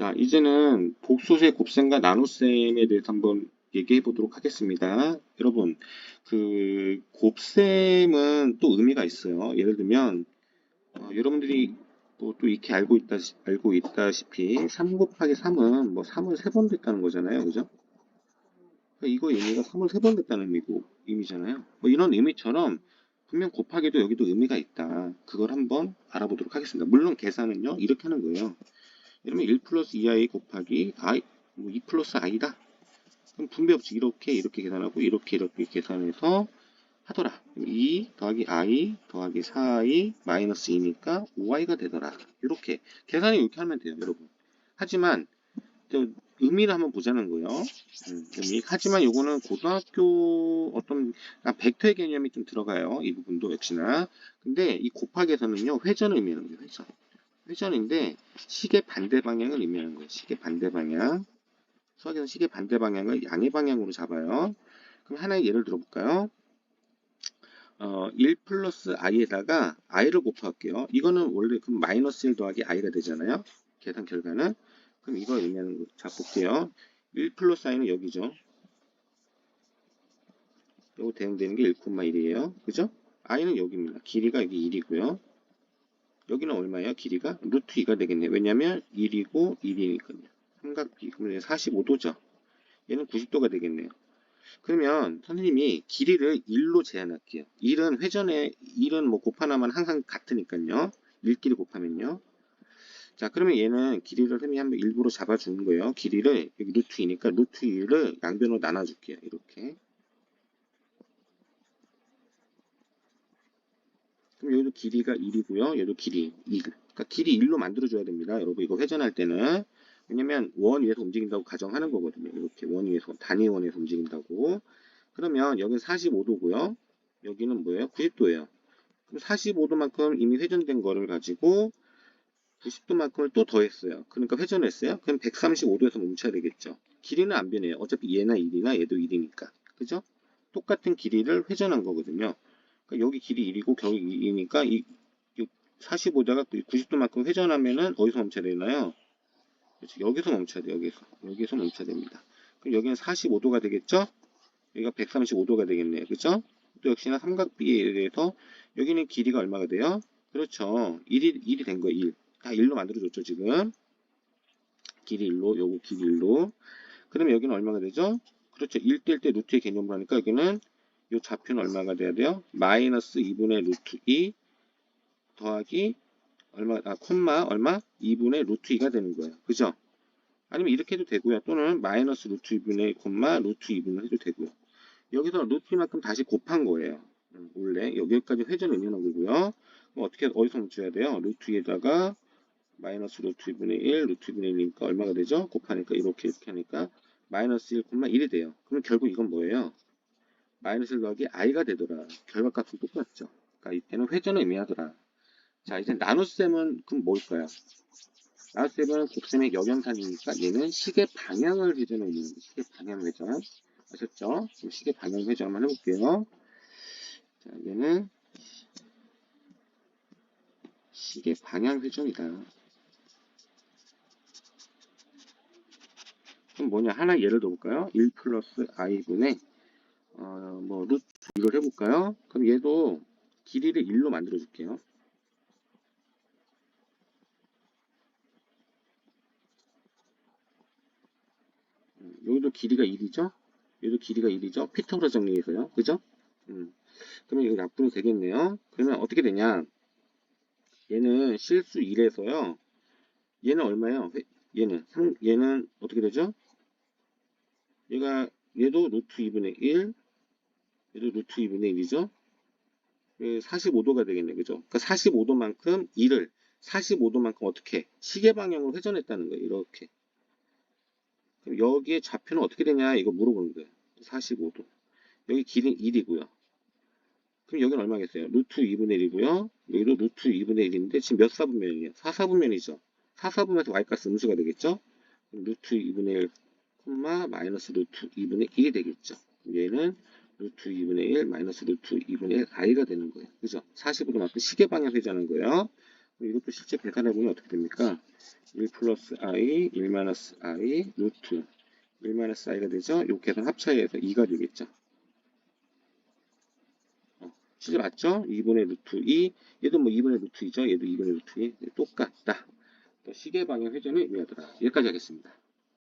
자, 이제는 복소의 곱셈과 나눗셈에 대해서 한번 얘기해 보도록 하겠습니다. 여러분, 그 곱셈은 또 의미가 있어요. 예를 들면 어, 여러분들이 뭐또 이렇게 알고 있다 알고 있다시피 3 곱하기 3은 뭐 3을 3번 됐다는 거잖아요. 그죠? 그러니까 이거 의미가 3을 3번 됐다는 의미고 의미잖아요. 뭐 이런 의미처럼 분명 곱하기도 여기도 의미가 있다. 그걸 한번 알아보도록 하겠습니다. 물론 계산은요. 이렇게 하는 거예요. 이러면 1 플러스 2i 곱하기 i, 뭐2 플러스 i다. 그럼 분배 없이 이렇게 이렇게 계산하고 이렇게 이렇게 계산해서 하더라. 2 더하기 i 더하기 4i 마이너스 2니까 5i가 되더라. 이렇게 계산이 이렇게 하면 돼요, 여러분. 하지만 의미를 한번 보자는 거예요. 음. 하지만 요거는 고등학교 어떤 아, 벡터의 개념이 좀 들어가요. 이 부분도 역시나. 근데 이 곱하기에서는요 회전 의미하는 거예요. 회전. 회전인데 시계 반대 방향을 의미하는 거예요. 시계 반대 방향. 수학에서 시계 반대 방향을 양의 방향으로 잡아요. 그럼 하나의 예를 들어볼까요? 어, 1 플러스 i에다가 i를 곱할게요. 이거는 원래 그럼 마이너스 1 더하기 i가 되잖아요. 계산 결과는. 그럼 이거 의미하는 거. 자, 볼게요. 1 플러스 i는 여기죠. 요거 대응되는 게 1,1이에요. 그죠? i는 여기입니다. 길이가 여기 1이고요. 여기는 얼마예요? 길이가? 루트 2가 되겠네요. 왜냐면 1이고 1이니까요. 삼각비. 그러면 45도죠. 얘는 90도가 되겠네요. 그러면 선생님이 길이를 1로 제한할게요. 1은 회전에 1은 뭐 곱하나만 항상 같으니까요. 1끼리 곱하면요. 자 그러면 얘는 길이를 선생님이 한번 일부러 잡아주는 거예요. 길이를 여기 루트 2니까 루트 2를 양변으로 나눠줄게요. 이렇게. 그럼 여기도 길이가 1이고요. 얘도 길이 1. 그러니까 길이 1로 만들어줘야 됩니다. 여러분 이거 회전할 때는 왜냐면 원 위에서 움직인다고 가정하는 거거든요. 이렇게 원 위에서 단위 원에서 움직인다고. 그러면 여기는 45도고요. 여기는 뭐예요? 90도예요. 그럼 45도만큼 이미 회전된 거를 가지고 90도만큼을 또 더했어요. 그러니까 회전했어요. 그럼 135도에서 멈춰야 되겠죠. 길이는 안 변해요. 어차피 얘나 1이나 얘도 1이니까. 그죠? 똑같은 길이를 회전한 거거든요. 그러니까 여기 길이 1이고 겨기 2이니까 이 45도가 90도만큼 회전하면은 어디서 멈춰야 되나요? 그렇죠. 여기서 멈춰야 돼요. 여기서. 여기서 멈춰야 됩니다. 그럼 여기는 45도가 되겠죠? 여기가 135도가 되겠네요. 그죠? 또 역시나 삼각비에 대해서 여기는 길이가 얼마가 돼요? 그렇죠. 1이, 1이 된 거예요. 1. 다 1로 만들어줬죠, 지금. 길이 1로, 요거 길이 1로. 그러면 여기는 얼마가 되죠? 그렇죠. 1대1 때 루트의 개념으로 하니까 여기는 요 좌표는 얼마가 돼야 돼요? 마이너스 2분의 루트 2 더하기 얼마, 아, 콤마 얼마? 2분의 루트 2가 되는 거예요. 그죠? 아니면 이렇게 해도 되고요. 또는 마이너스 루트 2분의 콤마 루트 2분을 해도 되고요. 여기서 루트 2만큼 다시 곱한 거예요. 음, 원래 여기까지 회전 의미하는 거고요. 어떻게 어디서 멈춰야 돼요? 루트 2에다가 마이너스 루트 2분의 1, 루트 2분의 1이니까 얼마가 되죠? 곱하니까 이렇게 이렇게 하니까 마이너스 1, 1이 돼요. 그럼 결국 이건 뭐예요? 마이너스 1 더하기 i가 되더라. 결과값은 똑같죠. 그러니까 이때는 회전을 의미하더라. 자, 이제 나눗셈은 그럼 뭘까요? 나눗셈은 곱셈의 역연산이니까 얘는 시계 방향을 회전해 있는 시계 방향 회전. 아셨죠? 그럼 시계 방향 회전 한번 해볼게요. 자, 얘는 시계 방향 회전이다. 그럼 뭐냐? 하나 예를 들어볼까요? 1 플러스 i분의 어, 뭐 루트 이걸 해볼까요? 그럼 얘도 길이를 1로 만들어 줄게요. 여기도 길이가 1이죠? 여기도 길이가 1이죠? 피타고라 정리해서요. 그죠? 음. 그러면 이거 약분이 되겠네요. 그러면 어떻게 되냐? 얘는 실수 1에서요. 얘는 얼마예요? 얘는 얘는 어떻게 되죠? 얘가 얘도 루트 2분의 1 얘도 루트 2분의 1이죠? 45도가 되겠네. 그죠? 그러니까 45도만큼 1을 45도만큼 어떻게 시계 방향으로 회전했다는 거예요. 이렇게. 그럼 여기에 좌표는 어떻게 되냐 이거 물어보는 거예요. 45도. 여기 길이는 1이고요. 그럼 여기는 얼마겠어요? 루트 2분의 1이고요. 여기도 루트 2분의 1인데 지금 몇 사분면이에요? 4사분면이죠. 4사분면에서 y값 음수가 되겠죠? 루트 2분의 1, 콤마 마이너스 루트 2분의 1이 되겠죠. 얘는 루트 2분의 1 마이너스 루트 2분의 1 i가 되는 거예요. 그죠? 45도 만큼 시계 방향 회전하는 거예요. 이것도 실제 계산해보면 어떻게 됩니까? 1 플러스 i, 1 마이너스 i, 루트 1 마이너스 i가 되죠? 요 계산 합차해서 2가 되겠죠. 어, 실제 맞죠? 2분의 루트 2, 얘도 뭐 2분의 루트 2죠? 얘도 2분의 루트 2. 똑같다. 또 시계 방향 회전을 의미하더라. 여기까지 하겠습니다.